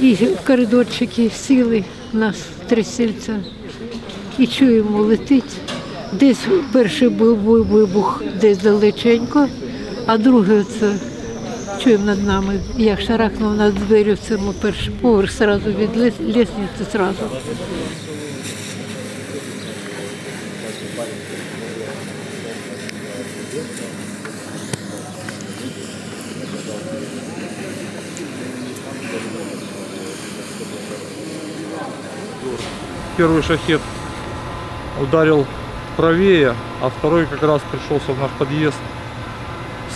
І коридорчики сіли нас трясеться. І чуємо, летить. Десь перший був вибух десь далеченько, а другий це чуємо над нами. Як шарахнув нас двері в цьому перший поверх сразу від лестниці сразу. Первый шахет ударил правее, а второй как раз пришелся в наш подъезд.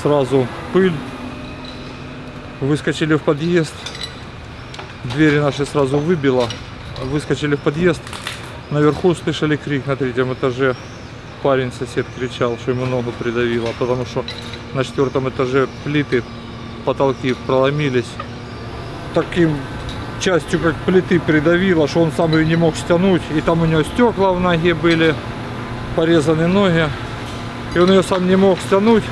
Сразу пыль. Выскочили в подъезд. Двери наши сразу выбило. Выскочили в подъезд. Наверху услышали крик на третьем этаже. Парень, сосед, кричал, что ему ногу придавило, потому что на четвертом этаже плиты, потолки проломились. Таким частью как плиты придавило, что он сам ее не мог стянуть. И там у него стекла в ноге были, порезаны ноги. И он ее сам не мог стянуть.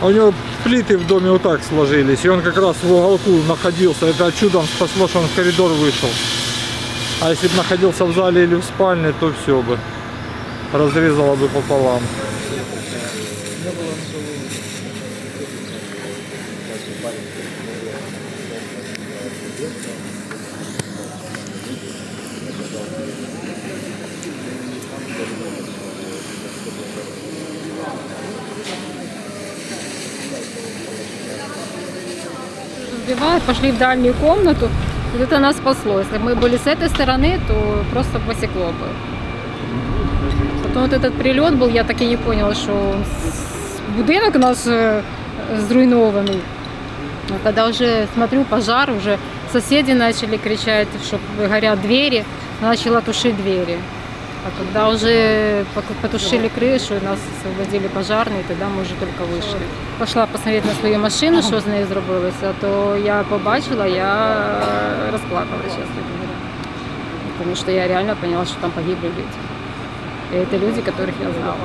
А у него плиты в доме вот так сложились. И он как раз в уголку находился. Это чудом спасло, что он в коридор вышел. А если бы находился в зале или в спальне, то все бы. Разрезало бы пополам. Сбивают, пошли в дальнюю комнату. Вот это нас спасло. Если бы мы были с этой стороны, то просто посекло бы. Потом вот этот прилет был, я так и не поняла, что он с- будинок у нас э, зруйнованный. А когда уже смотрю пожар, уже соседи начали кричать, что горят двери, начала тушить двери. А когда уже пок- потушили крышу, нас освободили пожарные, тогда мы уже только вийшли. Пішла посмотреть на свою машину, що з нею зробилося, то я побачила, я розплакалася, чесно говоря. Тому що я реально поняла, що там погибли люди. І це люди, яких я знала.